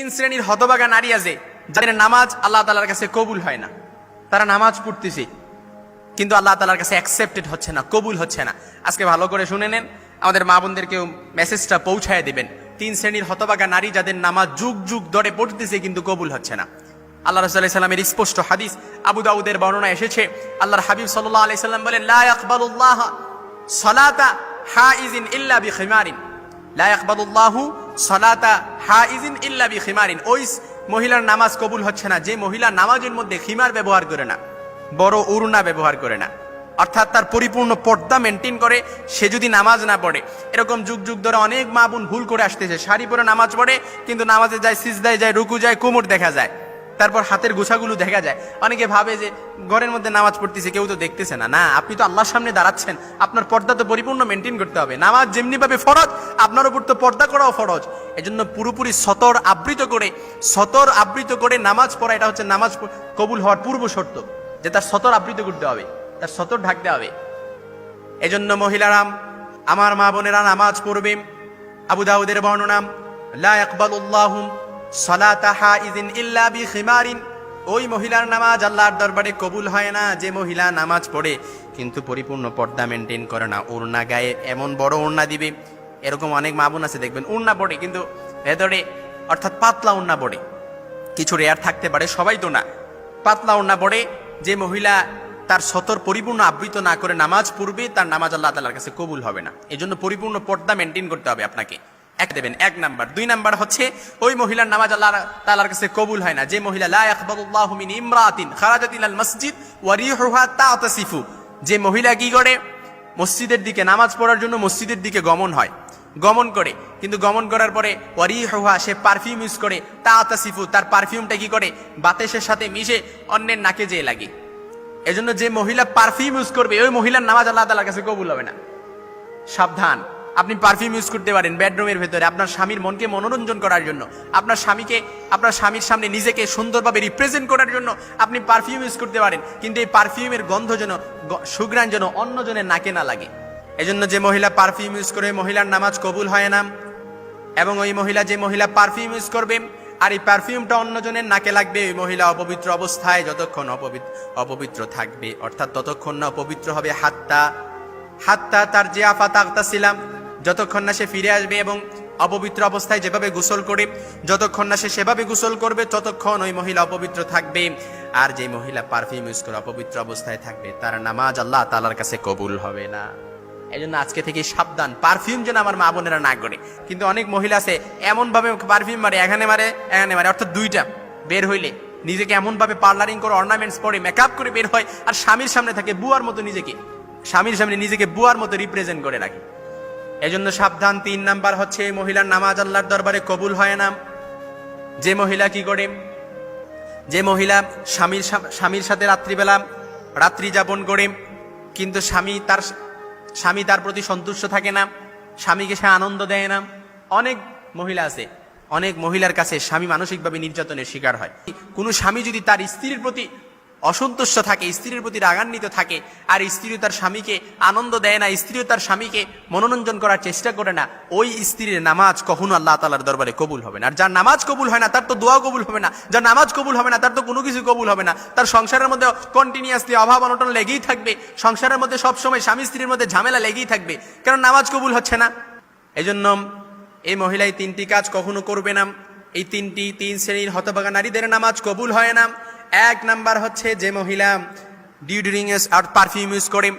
তিন শ্রেণির হতবাগা নারী আছে, যাদের নামাজ আল্লাহ তালার কাছে কবুল হয় না। তারা নামাজ পড়তেছে, কিন্তু আল্লাহ তালার কাছে অ্যাকসেপ্টেড হচ্ছে না, কবুল হচ্ছে না। আজকে ভালো করে শুনে নেন, আমাদের মা বোনদেরকেও মেসেজটা পৌঁছায় দিবেন। তিন শ্রেণির হতবাগা নারী যাদের নামাজ যুগ যুগ ধরে পড়তেছে, কিন্তু কবুল হচ্ছে না। আল্লাহ রসুল্লাহ সাল্লামের স্পষ্ট হাদিস আবু দাউদের বর্ণনা এসেছে, আল্লাহর হাবিব সাল্লাহ আলাই সাল্লাম বলেন, লা ইয়াকবালুল্লাহ সালাতা হাইজিন ইল্লা বিখিমারিন। লা ইয়াকবালুল্লাহু সালাতা হাইজিন ইল্লা বিখিমারিন। ওই মহিলার নামাজ কবুল হচ্ছে না। যে মহিলা নামাজের মধ্যে খিমার ব্যবহার করে না, বড় উরুনা ব্যবহার করে না, অর্থাৎ তার পরিপূর্ণ পর্দা মেনটেন করে, সে যদি নামাজ না পড়ে, এরকম যুগ যুগ ধরে অনেক মা বোন ভুল করে আসতেছে। শাড়ি পরে নামাজ পড়ে, কিন্তু নামাজে যায়, সিজদায় যায়, রুকু যায়, কুমুর দেখা যায়। তারপর হাতের গোছাগুলো দেখা যায়। অনেকে ভাবে যে ঘরের মধ্যে নামাজ পড়তেছে, কেউ তো দেখতেছে না। না, আপনি তো আল্লাহর সামনে দাঁড়াচ্ছেন। আপনার পর্দা তো পরিপূর্ণ মেনটেন করতে হবে। নামাজ যেমনি ভাবে ফরজ, আপনার উপর তো পর্দা করাও ফরজ। এজন্য পুরোপুরি সতর আবৃত করে, সতর আবৃত করে নামাজ পড়া, এটা হচ্ছে নামাজ কবুল হওয়ার পূর্ব শর্ত, যে তার সতর আবৃত করতে হবে, তার সতর ঢাকতে হবে। এজন্য মহিলারাম, আমার মা বোনেরা নামাজ পড়বে আবু দাউদের বর্ণনা লা ইয়াকবালুল্লাহু সালাতা হাইজিন ইল্লা বিখিমারিন। ওই মহিলার নামাজ আল্লাহর দরবারে কবুল হয় না, যে মহিলা নামাজ পড়ে, কিন্তু পরিপূর্ণ পর্দা মেনটেন করে না। ওড়না গায়ে এমন বড় ওড়না দিবে, এরকম অনেক মা বোন আছে, দেখবেন, ওড়না পড়ে কিন্তু ভেতরে, অর্থাৎ পাতলা ওড়না পড়ে কিছু রেয়ার থাকতে পারে, সবাই তো না। পাতলা ওড়না পড়ে যে মহিলা তার সতর পরিপূর্ণ আবৃত না করে নামাজ পড়বে, তার নামাজ আল্লাহ তালার কাছে কবুল হবে না। এই জন্য পরিপূর্ণ পর্দা মেনটেন করতে হবে আপনাকে। এক দেবেন, এক নাম্বার। দুই নাম্বার হচ্ছে, ওই মহিলার নামাজ আল্লাহ তালার কাছে কবুল হয় না। যে মহিলা, লা ইয়াকবালুল্লাহু মিন ইমরাতিন মসজিদ তাতাসিফু। যে মহিলা কি করে? মসজিদের দিকে, নামাজ পড়ার জন্য মসজিদের দিকে গমন হয়। গমন করে, কিন্তু গমন করার পরে ওয়ারি হওয়া সে পারফিউম ইউজ করে তা তাসিফু তার পারফিউমটা কি করে? বাতাসের সাথে মিশে অন্যের নাকে যেয়ে লাগে। এজন্য যে মহিলা পারফিউম ইউজ করবে, ওই মহিলার নামাজ আল্লাহ তালার কাছে কবুল হবে না। সাবধান। আপনি পারফিউম ইউজ করতে পারেন বেডরুমের ভেতরে। আপনার স্বামীর মনকে মনোরঞ্জন করার জন্য, আপনার স্বামীকে, আপনার স্বামীর সামনে নিজেকে সুন্দরভাবে রিপ্রেজেন্ট করার জন্য আপনি পারফিউম ইউজ করতে পারেন। কিন্তু এই পারফিউমের গন্ধ যেন সুঘ্রাণ যেন অন্যজনের নাকে না লাগে। এজন্য যে মহিলা পারফিউম ইউজ করে, মহিলার নামাজ কবুল হয় না। এবং ওই মহিলা যে মহিলা পারফিউম ইউজ করবে, আর এই পারফিউমটা অন্যজনের নাকে লাগবে, ওই মহিলা অপবিত্র অবস্থায় যতক্ষণ অপবিত্র অপবিত্র থাকবে। অর্থাৎ ততক্ষণ না অপবিত্র হবে হাত্তা। হাত্তা তার আফা তাকতাছিলাম যতক্ষণ না সে ফিরে আসবে এবং অপবিত্র অবস্থায় যেভাবে গোসল করে, যতক্ষণ না সে সেভাবে গোসল করবে, ততক্ষণ ওই মহিলা অপবিত্র থাকবে। আর যে মহিলা পারফিউম ইউজ করে অপবিত্র অবস্থায় থাকবে, তার নামাজ আল্লাহ তালার কাছে কবুল হবে না। এই জন্য আজকে থেকে সাবধান। পারফিউম যেন আমার মা বোনেরা না করে। কিন্তু অনেক মহিলা আছে এমন ভাবে পারফিউম মারে, এখানে মারে এখানে মারে, অর্থাৎ দুইটা। বের হইলে নিজেকে এমন ভাবে পার্লারিং করে অর্নামেন্টস পরে মেকআপ করে বের হয়, আর স্বামীর সামনে থাকে বুয়ার মতো নিজেকে। স্বামীর সামনে নিজেকে বুয়ার মতো রিপ্রেজেন্ট করে রাখে। এজন্য সাবধান, তিন নাম্বার হচ্ছে মহিলার নামাজ আল্লাহর দরবারে কবুল হয় না। যে মহিলা কি করে? যে মহিলা স্বামীর স্বামীর সাথে রাত্রিবেলা রাত্রি যাপন করে, কিন্তু স্বামী তার স্বামী তার প্রতি সন্তুষ্ট থাকে না, স্বামীকে সে আনন্দ দেয় না। অনেক মহিলা আছে, অনেক মহিলার কাছে স্বামী মানসিকভাবে নির্যাতনের শিকার হয়। কোনো স্বামী যদি তার স্ত্রীর প্রতি অসন্তুষ্ট থাকে, স্ত্রীর প্রতি রাগান্বিত থাকে, আর স্ত্রীও তার স্বামীকে আনন্দ দেয় না, স্ত্রীও তার স্বামীকে মনোরঞ্জন করার চেষ্টা করে না, ওই স্ত্রীর নামাজ কখনো আল্লাহ তালার দরবারে কবুল হবে না। আর যার নামাজ কবুল হয় না, তার তো দোয়া কবুল হবে না, যার নামাজ কবুল হবে না, তার তো কোনো কিছু কবুল হবে না। তার সংসারের মধ্যে কন্টিনিউয়াসলি অভাব অনটন লেগেই থাকবে, সংসারের মধ্যে সবসময় স্বামী স্ত্রীর মধ্যে ঝামেলা লেগেই থাকবে কারণ নামাজ কবুল হচ্ছে না? এই জন্য এই মহিলা এই তিনটি কাজ কখনো করবে না। এই তিনটি, তিন শ্রেণির হতভাগা নারীদের নামাজ কবুল হয় না। এক নাম্বার হচ্ছে যে মহিলা ডিউডরিং আর পারফিউম ইউজ করে,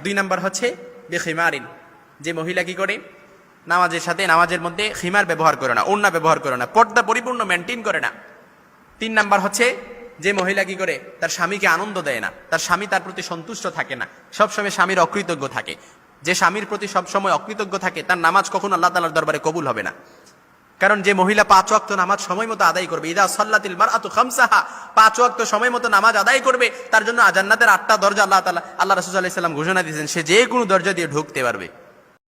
দুই নাম্বার হচ্ছে বেখিমারিন। যে মহিলা কি করে? নামাজের সাথে, নামাজের মধ্যে খিমার ব্যবহার করে না, ওড়না ব্যবহার করে না, পর্দা পরিপূর্ণ মেনটেন করে না। তিন নাম্বার হচ্ছে যে মহিলা কি করে? তার স্বামীকে আনন্দ দেয় না, তার স্বামী তার প্রতি সন্তুষ্ট থাকে না, সবসময় স্বামীর অকৃতজ্ঞ থাকে। যে স্বামীর প্রতি সবসময় অকৃতজ্ঞ থাকে, তার নামাজ কখনো আল্লাহ তালার দরবারে কবুল হবে না। কারণ যে মহিলা পাঁচ ওয়াক্ত নামাজ সময় মতো আদায় করবে, ইদা সাল্লাতিল মার আতু খামসাহা, পাঁচ ওয়াক্ত সময় মতো নামাজ আদায় করবে, তার জন্য জান্নাতের আটটা দরজা আল্লাহ তালা আল্লাহ রসুল আলাইসাল্লাম ঘোষণা দিয়েছেন, সে যে কোনো দরজা দিয়ে ঢুকতে পারবে।